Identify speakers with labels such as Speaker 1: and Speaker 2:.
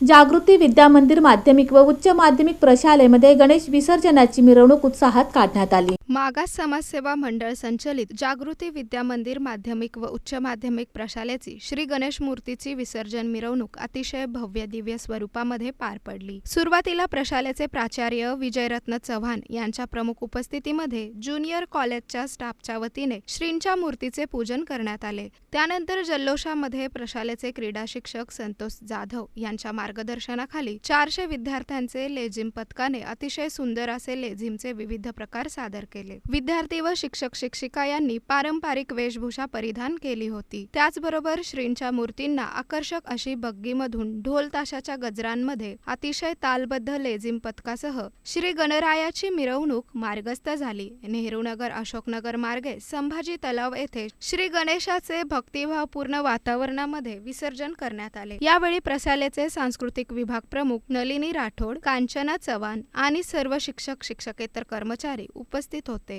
Speaker 1: जागृती विद्या मंदिर माध्यमिक व उच्च माध्यमिक प्रशालेमध्ये गणेश विसर्जनाची मिरवणूक उत्साहात काढण्यात आली.
Speaker 2: मागास समाजसेवा मंडळ संचलित जागृती विद्या मंदिर माध्यमिक व उच्च माध्यमिक प्रशालेची श्री गणेश मूर्तीची विसर्जन मिरवणूक अतिशय भव्य दिव्य स्वरूपामध्ये पार पडली. सुरुवातीला प्रशालेचे प्राचार्य विजयरत्न चव्हाण यांच्या प्रमुख उपस्थितीमध्ये ज्युनियर कॉलेजच्या स्टाफच्या वतीने श्रींच्या मूर्तीचे पूजन करण्यात आले. त्यानंतर जल्लोषामध्ये प्रशालेचे क्रीडा शिक्षक संतोष जाधव यांच्या मार्गदर्शनाखाली चारशे विद्यार्थ्यांचे लेझिम पथकाने अतिशय सुंदर असे लेझिमचे विविध प्रकार सादर केले. विद्यार्थी व शिक्षक शिक्षिका यांनी पारंपरिक वेशभूषा परिधान केली होती. त्याचबरोबर श्रींच्या मूर्तींना आकर्षक अशी बग्गीमधून ढोल ताशाच्या गजरांमध्ये अतिशय तालबद्ध लेझिम पथकासह श्री गणरायाची मिरवणूक मार्गस्थ झाली. नेहरूनगर अशोकनगर मार्गे संभाजी तलाव येथे श्री गणेशाचे भक्तिभावपूर्ण वातावरणामध्ये विसर्जन करण्यात आले. यावेळी प्रसालेचे प्रशालेचे सांस्कृतिक विभाग प्रमुख नलिनी राठोड कांचना चव्हाण आणि सर्व शिक्षक शिक्षकेतर कर्मचारी उपस्थित होते.